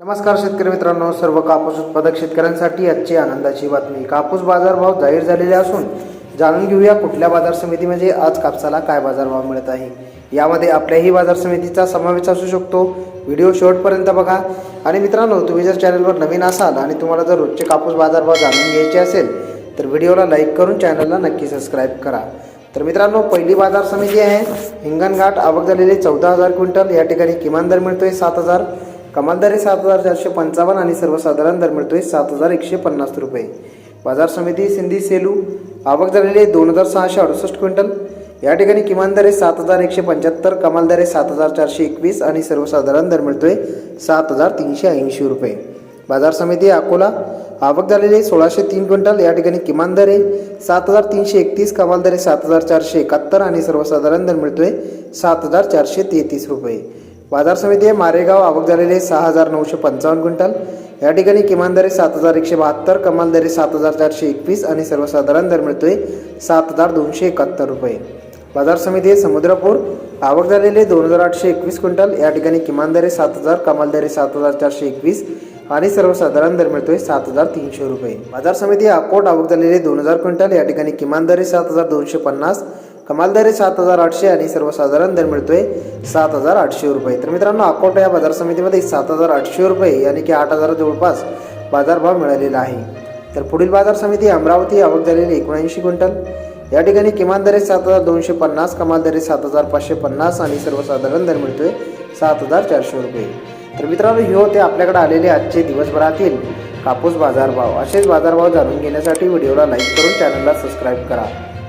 नमस्कार शेतकरी मित्रांनो सर्व कापूस उत्पादक शेतकऱ्यांसाठी आजची आनंदाची बातमी. कापूस बाजारभाव जाहीर झालेले असून जाणून घेऊया कुठल्या बाजार समितीमध्ये म्हणजे आज कापसाला काय बाजारभाव मिळत आहे. यामध्ये आपल्याही बाजार समितीचा समावेश असू शकतो. व्हिडिओ शेवटपर्यंत बघा. आणि मित्रांनो तुम्ही जर चॅनलवर नवीन असाल आणि तुम्हाला जर रोजचे कापूस बाजारभाव जाणून घ्यायचे असेल तर व्हिडिओला लाईक करून चॅनलला नक्की सबस्क्राईब करा. तर मित्रांनो पहिली बाजार समिती आहे. हिंगणघाट आवक झालेली चौदा हजार क्विंटल. या ठिकाणी किमान दर मिळतोय सात हजार. कमालदारी सात हजार चारशे पंचावन्न आणि सर्वसाधारण दर मिळतोय सात हजार एकशे पन्नास रुपये. बाजार समिती सिंधी सेलू आवक झालेली दोन हजार सहाशे अडुसष्ट क्विंटल. या ठिकाणी किमान दर आहे सात हजार एकशे पंच्याहत्तर कमाल आहे सात हजार चारशे एकवीस आणि सर्वसाधारण दर मिळतोय सात हजार तीनशे ऐंशी रुपये. बाजार समिती अकोला आवक झालेली आहे सोळाशे तीन क्विंटल. या ठिकाणी किमान दर आहे सात हजार तीनशे एकतीस कमाल आहे सात हजार चारशे एकाहत्तर आणि सर्वसाधारण दर मिळतोय सात हजार चारशे तेहतीस रुपये. बाजार समिती आहे मारेगाव आवक झालेले सहा हजार नऊशे पंचावन्न क्विंटल. या ठिकाणी किमान दरे सात हजार एकशे बहात्तर कमाल दरे सात हजार चारशे एकवीस आणि सर्वसाधारण दर मिळतोय सात हजार दोनशे एकाहत्तर रुपये. बाजार समिती आहे समुद्रपूर आवक झालेले दोन हजार आठशे एकवीस क्विंटल. या ठिकाणी किमान दरे सात हजार कमाल दरे सात हजार चारशे एकवीस आणि सर्वसाधारण दर मिळतोय सात हजार तीनशे रुपये. बाजार समिती अकोट आवक झालेली दोन हजार क्विंटल. या ठिकाणी किमान दरे सात हजार दोनशे पन्नास कमाल दर सात हजार आठशे आणि सर्वसाधारण दर मिळतोय सात हजार आठशे रुपये. तर मित्रांनो अकोट या बाजार समितीमध्ये सात हजार आठशे रुपये यानी की आठ हजार जवळपास बाजारभाव मिळालेला आहे. तर पुढील बाजार समिती अमरावती आवक झालेली एकोणऐंशी क्विंटल. या ठिकाणी किमान दरे सात हजार दोनशे पन्नास कमाल दरे सात हजार पाचशे पन्नास आणि सर्वसाधारण दर मिळतोय सात हजार चारशे रुपये. तर मित्रांनो हे होते आपल्याकडे आलेले आजचे दिवसभरातील कापूस बाजारभाव. असेच बाजारभाव जाणून घेण्यासाठी व्हिडिओला लाईक करून चॅनलला सबस्क्राईब करा.